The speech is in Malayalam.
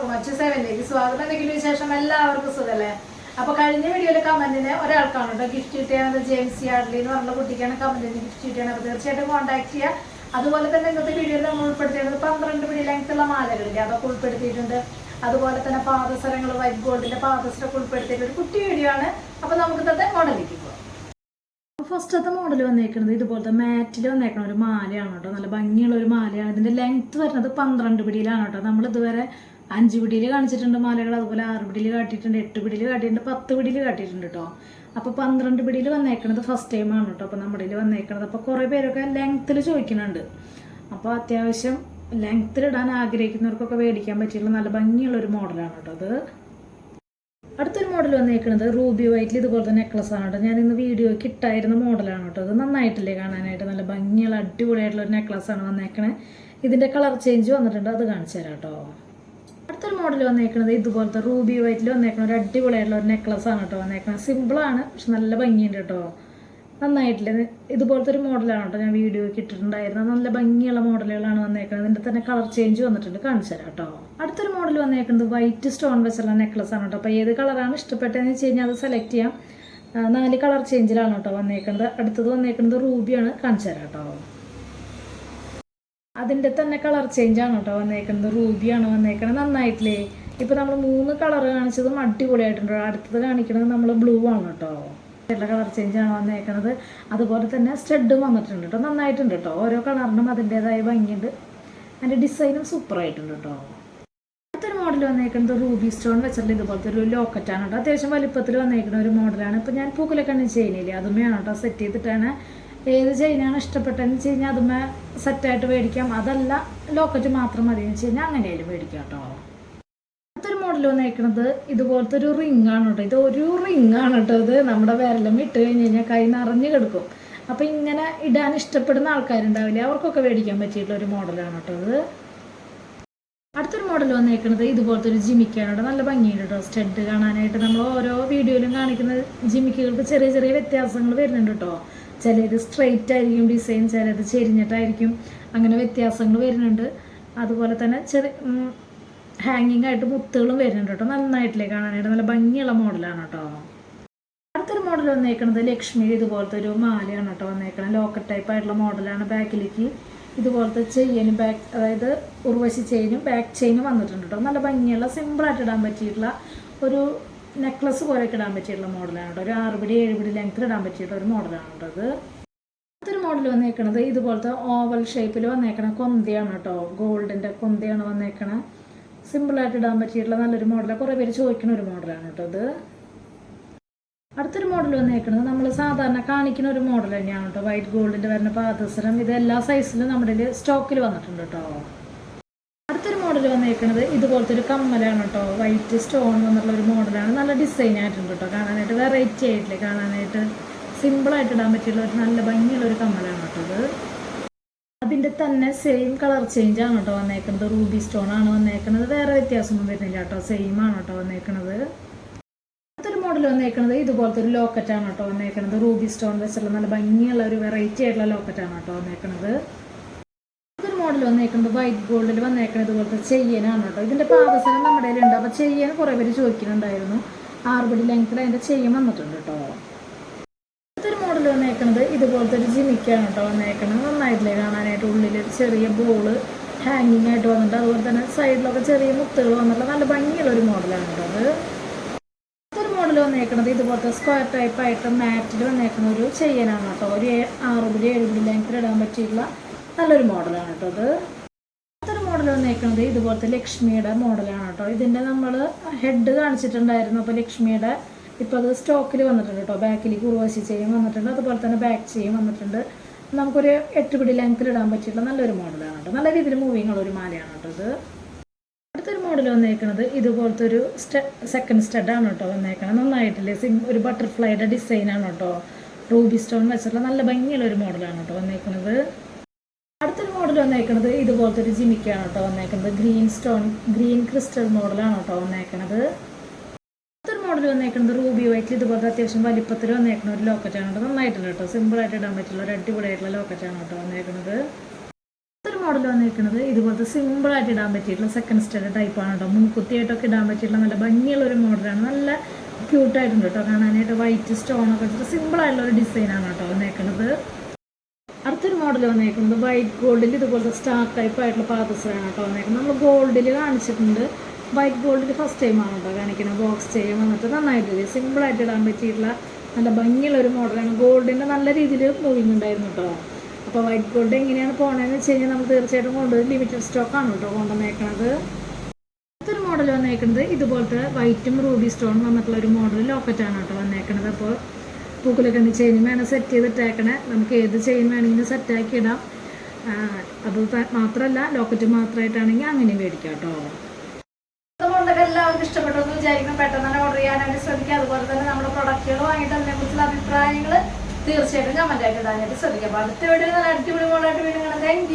എല്ലാവർക്കും അച്ഛൻ സേവനിലേക്ക് സ്വാഗതം. എന്തെങ്കിലും വിശേഷം? എല്ലാവർക്കും സുഖല്ലേ? അപ്പൊ കഴിഞ്ഞ വീഡിയോയിൽ കമന്റിന് ഒരാൾക്കാണ് കേട്ടോ. ഗിഫ്റ്റ് കിട്ടിയത് ജെയിംസ് ആഡ്ലി എന്ന് പറഞ്ഞ കുട്ടിക്കാണ് കമന്റിന് ഗിഫ്റ്റ് കിട്ടിയത്. അപ്പൊ തീർച്ചയായിട്ടും കോൺടാക്ട് ചെയ്യുക അതുപോലെ തന്നെ ഇന്നത്തെ വീഡിയോയിൽ നമ്മൾ ഉൾപ്പെടുത്തിയത് പന്ത്രണ്ട് പിടി ലെങ്ത്തുള്ള മാലകളില്ലേ അതൊക്കെ ഉൾപ്പെടുത്തിയിട്ടുണ്ട്. അതുപോലെ തന്നെ പാദസരങ്ങൾ വൈറ്റ് ഗോൾഡിന്റെ പാദസരമൊക്കെ ഉൾപ്പെടുത്തിയിട്ട് ഒരു കുട്ടി വീഡിയോ ആണ്. അപ്പൊ നമുക്ക് ഇന്നത്തെ മോഡലിലേക്ക് പോകാം ഫസ്റ്റത്തെ മോഡൽ വന്നേക്കുന്നത് ഇതുപോലത്തെ മാറ്റിൽ വന്നേക്കണ ഒരു മാലയാണ് കേട്ടോ. നല്ല ഭംഗിയുള്ള ഒരു മാലയാണ്. ഇതിന്റെ ലെങ്ത് വരുന്നത് പന്ത്രണ്ട് പിടിയിലാണ് കേട്ടോ. നമ്മൾ ഇതുവരെ അഞ്ച് പിടിയിൽ കാണിച്ചിട്ടുണ്ട് മാലകൾ അതുപോലെ ആറ് പിടിയിൽ കാട്ടിയിട്ടുണ്ട് എട്ട് പിടിയിൽ കാട്ടിയിട്ടുണ്ട് പത്ത് പിടിയിൽ കാട്ടിയിട്ടുണ്ട് കേട്ടോ അപ്പോൾ പന്ത്രണ്ട് പിടിയിൽ വന്നേക്കണത് ഫസ്റ്റ് ടൈമാണ് കേട്ടോ അപ്പോൾ നമ്മുടെ വന്നേക്കണത്. അപ്പോൾ കുറേ പേരൊക്കെ ലെങ്ത്തിൽ ചോദിക്കുന്നുണ്ട്. അപ്പോൾ അത്യാവശ്യം ലെങ്ത്തിൽ ഇടാൻ ആഗ്രഹിക്കുന്നവർക്കൊക്കെ മേടിക്കാൻ പറ്റിയുള്ള നല്ല ഭംഗിയുള്ള ഒരു മോഡലാണ് കേട്ടോ അത്. അടുത്തൊരു മോഡൽ വന്നേക്കുന്നത് റൂബി വൈറ്റിൽ ഇതുപോലത്തെ നെക്ലസ് ആണ് കേട്ടോ ഞാൻ ഇന്ന് വീഡിയോയ്ക്ക് ഇട്ടായിരുന്ന മോഡലാണ് കേട്ടോ അത് നന്നായിട്ടില്ലേ കാണാനായിട്ട്? നല്ല ഭംഗിയുള്ള അടിപൊളിയായിട്ടുള്ള ഒരു നെക്ലസ് ആണ് വന്നേക്കണേ. ഇതിന്റെ കളർ ചേഞ്ച് വന്നിട്ടുണ്ട് അത് കാണിച്ചു തരാം കേട്ടോ അടുത്തൊരു മോഡൽ വന്നേക്കുന്നത് ഇതുപോലത്തെ റൂബി വൈറ്റിൽ വന്നേക്കുന്ന ഒരു അടിപൊളിയായിട്ടുള്ള ഒരു നെക്ലസ് ആണ് കേട്ടോ വന്നേക്കുന്നത് സിമ്പിളാണ് പക്ഷെ നല്ല ഭംഗിയുണ്ട് കേട്ടോ നന്നായിട്ടില്ല. ഇതുപോലത്തെ ഒരു മോഡലാണ് കേട്ടോ ഞാൻ വീഡിയോയ്ക്ക് ഇട്ടിട്ടുണ്ടായിരുന്നത്. നല്ല ഭംഗിയുള്ള മോഡലുകളാണ് വന്നേക്കുന്നത് ഇതിന്റെ തന്നെ കളർ ചേഞ്ച് വന്നിട്ടുണ്ട്. കാണിച്ചു തരാം കേട്ടോ അടുത്തൊരു മോഡൽ വന്നേക്കുന്നത് വൈറ്റ് സ്റ്റോൺ വെച്ചുള്ള നെക്ലസ് ആണ് കേട്ടോ അപ്പോൾ ഏത് കളറാണ് ഇഷ്ടപ്പെട്ടതെന്ന് വെച്ച് കഴിഞ്ഞാൽ അത് സെലക്ട് ചെയ്യാം. നാല് കളർ ചേഞ്ചിലാണ് കേട്ടോ വന്നേക്കുന്നത് അടുത്തത് വന്നേക്കുന്നത് റൂബിയാണ് കാണിച്ചു തരാം കേട്ടോ അതിന്റെ തന്നെ കളർ ചേഞ്ച് ആണ് കേട്ടോ വന്നേക്കുന്നത് റൂബിയാണ് വന്നേക്കുന്നത് നന്നായിട്ടില്ലേ? ഇപ്പം നമ്മൾ മൂന്ന് കളർ കാണിച്ചതും അടിപൊളിയായിട്ടുണ്ട്. അടുത്തത് കാണിക്കുന്നത് നമ്മൾ ബ്ലൂ ആണ് കേട്ടോ. കളർ ചേഞ്ച് ആണ് വന്നേക്കുന്നത് അതുപോലെ തന്നെ സ്റ്റഡും വന്നിട്ടുണ്ട് കേട്ടോ. നന്നായിട്ടുണ്ട് കേട്ടോ. ഓരോ കളറിനും അതിന്റേതായ ഭംഗിയുണ്ട്. അതിന്റെ ഡിസൈനും സൂപ്പറായിട്ടുണ്ട് കേട്ടോ. അടുത്തൊരു മോഡൽ വന്നേക്കുന്നത് റൂബി സ്റ്റോൺ വെച്ചിട്ടുള്ള ഇതുപോലത്തെ ഒരു ലോക്കറ്റാണ് കേട്ടോ. അത്യാവശ്യം വലിപ്പത്തിൽ വന്നേക്കുന്ന ഒരു മോഡലാണ് ഇപ്പം ഞാൻ പൂക്കലൊക്കെ ചെയ്യുന്നില്ലേ? അതുമേ ആണ് കേട്ടോ. സെറ്റ് ചെയ്തിട്ടാണ് ഏത് ചെയിനാണ് ഇഷ്ടപ്പെട്ടതെന്ന് വെച്ച് കഴിഞ്ഞാൽ അതുമേ സെറ്റായിട്ട് മേടിക്കാം. അതല്ല ലോക്കറ്റ് മാത്രം മതി എന്ന് വെച്ച് കഴിഞ്ഞാൽ അങ്ങനെയായാലും മേടിക്കാം കേട്ടോ അടുത്തൊരു മോഡൽ വന്നേക്കണത് ഇതുപോലത്തെ ഒരു റിംഗ് ആണ് കേട്ടോ ഇത് ഒരു റിംഗ് ആണ് കേട്ടോ ഇത്. നമ്മുടെ വിരലും ഇട്ട് കഴിഞ്ഞ് കഴിഞ്ഞാൽ കൈ നിറഞ്ഞു കിടക്കും. അപ്പം ഇങ്ങനെ ഇടാൻ ഇഷ്ടപ്പെടുന്ന ആൾക്കാരുണ്ടാവില്ലേ അവർക്കൊക്കെ മേടിക്കാൻ പറ്റിയിട്ടുള്ള ഒരു മോഡലാണ് കേട്ടോ ഇത്. അടുത്തൊരു മോഡൽ വന്നേക്കുന്നത് ഇതുപോലത്തെ ഒരു ജിമിക്കാണ് നല്ല ഭംഗിയുണ്ട് കേട്ടോ സ്റ്റഡ് കാണാനായിട്ട് നമ്മൾ ഓരോ വീഡിയോയിലും കാണിക്കുന്ന ജിമിക്കുകൾക്ക് ചെറിയ ചെറിയ വ്യത്യാസങ്ങൾ വരുന്നുണ്ട് കേട്ടോ ചിലത് സ്ട്രെയിറ്റ് ആയിരിക്കും ഡിസൈൻ ചിലത് ചെരിഞ്ഞിട്ടായിരിക്കും. അങ്ങനെ വ്യത്യാസങ്ങൾ വരുന്നുണ്ട്. അതുപോലെ തന്നെ ചെറിയ ഹാങ്ങിങ് ആയിട്ട് മുത്തുകളും വരുന്നുണ്ട് കേട്ടോ. നന്നായിട്ടില്ലേ കാണാനായിട്ട് നല്ല ഭംഗിയുള്ള മോഡലാണ് കേട്ടോ. അടുത്തൊരു മോഡൽ വന്നേക്കുന്നത് ലക്ഷ്മി ഇതുപോലത്തെ ഒരു മാലയാണ് കേട്ടോ വന്നേക്കുന്നത് ലോക്കറ്റ് ടൈപ്പ് ആയിട്ടുള്ള മോഡലാണ് ബാക്കിലേക്ക്. ഇതുപോലത്തെ ചെയിനും ബാക്ക് അതായത് ഉർവശി ചെയിനും ബാക്ക് ചെയിനും വന്നിട്ടുണ്ട് കേട്ടോ. നല്ല ഭംഗിയുള്ള സിമ്പിളായിട്ട് ഇടാൻ പറ്റിയിട്ടുള്ള ഒരു നെക്ലസ് പോലെയൊക്കെ ഇടാൻ പറ്റിയിട്ടുള്ള മോഡലാണ് കേട്ടോ ഒരു ആറുപടി ഏഴുപടി ഏഴ് പിടി ലെങ്ത്തിൽ ഇടാൻ പറ്റിയിട്ടുള്ള ഒരു മോഡലാണ് കേട്ടോ അത് അടുത്തൊരു മോഡൽ വന്നേക്കണത് ഇതുപോലത്തെ ഓവൽ ഷേപ്പിൽ വന്നേക്കണ കൊന്തയാണ് കേട്ടോ. ഗോൾഡിന്റെ കൊന്തയാണ് വന്നേക്കണ. സിമ്പിളായിട്ട് ഇടാൻ പറ്റിയിട്ടുള്ള നല്ലൊരു മോഡലാണ് കുറേ പേര് ചോദിക്കുന്ന ഒരു മോഡലാണ് കേട്ടോ ഇത്. അടുത്തൊരു മോഡൽ വന്നേക്കുന്നത് നമ്മൾ സാധാരണ കാണിക്കുന്ന ഒരു മോഡൽ തന്നെയാണ് കേട്ടോ. വൈറ്റ് ഗോൾഡിന്റെ വരുന്ന പാദസരം. ഇത് എല്ലാ സൈസിലും നമ്മുടെ സ്റ്റോക്കിൽ വന്നിട്ടുണ്ട് കേട്ടോ. വന്നേക്കുന്നത് ഇതുപോലത്തെ ഒരു കമ്മലാണ് കേട്ടോ വൈറ്റ് സ്റ്റോൺ വന്നിട്ടുള്ള ഒരു മോഡലാണ് നല്ല ഡിസൈൻ ആയിട്ടുണ്ട് കേട്ടോ കാണാനായിട്ട് വെറൈറ്റി ആയിട്ടില്ലേ? കാണാനായിട്ട് സിമ്പിളായിട്ട് ഇടാൻ പറ്റിയുള്ള ഒരു നല്ല ഭംഗിയുള്ള ഒരു കമ്മലാണ് കേട്ടോ അത്. അതിന്റെ തന്നെ സെയിം കളർ ചേഞ്ച് ആണ് കേട്ടോ വന്നേക്കുന്നത്. റൂബി സ്റ്റോൺ ആണ് വന്നേക്കുന്നത്. വേറെ വ്യത്യാസമൊന്നും വരുന്നില്ല കേട്ടോ സെയിം ആണ് കേട്ടോ വന്നേക്കുന്നത്. അടുത്തൊരു മോഡൽ വന്നേക്കുന്നത് ഇതുപോലത്തെ ഒരു ലോക്കറ്റ് ആണ് കേട്ടോ വന്നേക്കുന്നത്. റൂബി സ്റ്റോൺ വെച്ചുള്ള നല്ല ഭംഗിയുള്ള ഒരു വെറൈറ്റി ആയിട്ടുള്ള ലോക്കറ്റ് ആണ് കേട്ടോ വന്നേക്കുന്നത്. വന്നേക്കുന്നത് വൈറ്റ് ഗോൾഡിൽ വന്നേക്കുന്നത് ഇതുപോലത്തെ ചെയ്യനാണ് കേട്ടോ. ഇതിന്റെ പാദസരം നമ്മുടെ കയ്യിലുണ്ട്. അപ്പോൾ ചെയ്യാൻ കുറേ പേര് ചോദിക്കുന്നുണ്ടായിരുന്നു. ആറുപടി ലെങ്ത്തിൽ അതിന്റെ ചെയ്യാൻ വന്നിട്ടുണ്ട് കേട്ടോ. അടുത്തൊരു മോഡൽ വന്നേക്കുന്നത് ഇതുപോലത്തെ ഒരു ജിമിക്കാണ് കേട്ടോ വന്നേക്കുന്നത് നന്നായിട്ടില്ലേ കാണാനായിട്ട്. ഒരു ചെറിയ ബോൾ ഹാങ്ങിങ് ആയിട്ട് വന്നിട്ട് അതുപോലെ തന്നെ സൈഡിലൊക്കെ ചെറിയ മുത്തുകൾ വന്നിട്ടുള്ള നല്ല ഭംഗിയുള്ള ഒരു മോഡലാണ് കേട്ടോ അത്. മോഡൽ വന്നേക്കുന്നത് ഇതുപോലത്തെ സ്ക്വയർ ടൈപ്പ് ആയിട്ട് മാറ്റിൽ വന്നേക്കുന്ന ഒരു ചെയ്യാനാണ് കേട്ടോ. ഒരു ആറുപടി ഏഴുപടി പിടി ഏഴ് ലെങ്ത്തിൽ ഇടാൻ പറ്റിയിട്ടുള്ള നല്ലൊരു മോഡലാണ് കേട്ടോ അത്. അടുത്തൊരു മോഡൽ വന്നേക്കുന്നത് ഇതുപോലത്തെ ലക്ഷ്മിയുടെ മോഡലാണ് കേട്ടോ. ഇതിന്റെ നമ്മൾ ഹെഡ് കാണിച്ചിട്ടുണ്ടായിരുന്നു. അപ്പോൾ ലക്ഷ്മിയുടെ ഇപ്പോൾ അത് സ്റ്റോക്കിൽ വന്നിട്ടുണ്ട് കേട്ടോ. ബാക്കിലേക്ക് ഉറവശി ചെയ്യും വന്നിട്ടുണ്ട്. അതുപോലെ തന്നെ ബാക്ക് ചെയ്യും വന്നിട്ടുണ്ട്. നമുക്കൊരു എട്ട് പിടി ലെങ്ത്തിൽ ഇടാൻ പറ്റിയിട്ടുള്ള നല്ലൊരു മോഡലാണ് കേട്ടോ. നല്ല രീതിയിൽ മൂവിങ് ഉള്ള ഒരു മാലയാണ് കേട്ടോ ഇത്. അടുത്തൊരു മോഡൽ വന്നേക്കുന്നത് ഇതുപോലത്തെ ഒരു സെക്കൻഡ് സ്റ്റഡാണ് കേട്ടോ വന്നേക്കുന്നത് നന്നായിട്ടില്ലേ? സിം ഒരു ബട്ടർഫ്ലൈയുടെ ഡിസൈനാണ് കേട്ടോ. റൂബി സ്റ്റോൺ വെച്ചിട്ടുള്ള നല്ല ഭംഗിയുള്ള ഒരു മോഡലാണ് കേട്ടോ വന്നേക്കുന്നത് വന്നേക്കുന്നത് ഇതുപോലത്തെ ഒരു ജിമിക്കാണ് കേട്ടോ വന്നേക്കുന്നത് ഗ്രീൻ സ്റ്റോൺ ഗ്രീൻ ക്രിസ്റ്റൽ മോഡലാണ് കേട്ടോ വന്നേക്കുന്നത് അടുത്തൊരു മോഡൽ വന്നേക്കുന്നത് റൂബി വൈറ്റിൽ ഇതുപോലത്തെ അത്യാവശ്യം വലിപ്പത്തിൽ വന്നേക്കുന്ന ഒരു ലോക്കറ്റാണ് കേട്ടോ. നന്നായിട്ടുണ്ട് കേട്ടോ. സിമ്പിളായിട്ട് ഇടാൻ പറ്റുള്ള ഒരു അടിപൊളിയായിട്ടുള്ള ലോക്കറ്റാണ് കേട്ടോ വന്നേക്കുന്നത് മോഡൽ വന്നിരിക്കുന്നത് ഇതുപോലത്തെ സിമ്പിൾ ആയിട്ട് ഇടാൻ പറ്റിയിട്ടുള്ള സെക്കൻഡ് സ്റ്റഡ് ടൈപ്പാണ് കേട്ടോ. മുൻകുത്തിയായിട്ടൊക്കെ ഇടാൻ പറ്റിയിട്ടുള്ള നല്ല ഭംഗിയുള്ള ഒരു മോഡലാണ്. നല്ല ക്യൂട്ടായിട്ടുണ്ട് കേട്ടോ. കാണാനായിട്ട് വൈറ്റ് സ്റ്റോണൊക്കെ വെച്ചിട്ട് സിമ്പിൾ ആയിട്ടുള്ള ഒരു ഡിസൈനാണ് കേട്ടോ വന്നേക്കുന്നത് അടുത്തൊരു മോഡൽ വന്നേക്കുന്നത് വൈറ്റ് ഗോൾഡിൽ ഇതുപോലത്തെ സ്റ്റാർ ടൈപ്പ് ആയിട്ടുള്ള പാദസരമാണ് കേട്ടോ വന്നേക്കുന്നത്. നമ്മൾ ഗോൾഡിൽ കാണിച്ചിട്ടുണ്ട്. വൈറ്റ് ഗോൾഡിൽ ഫസ്റ്റ് ടൈമാണ് കേട്ടോ കാണിക്കുന്നത്. ബോക്സ് ചെയ്യാൻ വന്നിട്ട് സിമ്പിൾ സിമ്പിളായിട്ട് ഇടാൻ പറ്റിയിട്ടുള്ള നല്ല ഭംഗിയുള്ള ഒരു മോഡലാണ് ഗോൾഡിന്റെ നല്ല രീതിയിൽ മൂവിങ് ഉണ്ടായിരുന്നു കേട്ടോ. അപ്പോൾ വൈറ്റ് ഗോൾഡ് എങ്ങനെയാണ് പോകണമെന്ന് വെച്ച് കഴിഞ്ഞാൽ നമ്മൾ തീർച്ചയായിട്ടും കൊണ്ടുവരും. ലിമിറ്റഡ് സ്റ്റോക്കാണ് കേട്ടോ കൊണ്ടുവന്നേക്കണത്. അടുത്തൊരു മോഡൽ വന്നേക്കുന്നത് ഇതുപോലത്തെ വൈറ്റും റൂബി സ്റ്റോൺ വന്നിട്ടുള്ള ഒരു മോഡൽ ലോക്കറ്റാണ് കേട്ടോ വന്നേക്കണത്. അപ്പോൾ ചെയിൻ വേണം സെറ്റ് ചെയ്തിട്ടേക്കണേ നമുക്ക് ഏത് ചെയിൻ വേണമെങ്കിലും സെറ്റാക്കി ഇടാം. ത- മാത്രമല്ല ലോക്കറ്റ് മാത്രമായിട്ടാണെങ്കിൽ അങ്ങനെ മേടിക്കാം കേട്ടോ. അതുകൊണ്ടൊക്കെ എല്ലാവർക്കും ഇഷ്ടപ്പെട്ടെന്ന് വിചാരിക്കണം പെട്ടെന്ന് തന്നെ ഓർഡർ ചെയ്യാനായിട്ട് ശ്രമിക്കുക അതുപോലെ തന്നെ നമ്മുടെ പ്രൊഡക്റ്റുകൾ വാങ്ങിയിട്ട് അതിനെക്കുറിച്ചുള്ള അഭിപ്രായങ്ങൾ തീർച്ചയായിട്ടും കമന്റ് ആയിട്ട് ഇടാനായിട്ട് ശ്രദ്ധിക്കുക അപ്പോൾ അടുത്ത വീഡിയോ നല്ല അടിപൊളി മോഡായിട്ട് വീണ്ടും കാണാം. താങ്ക്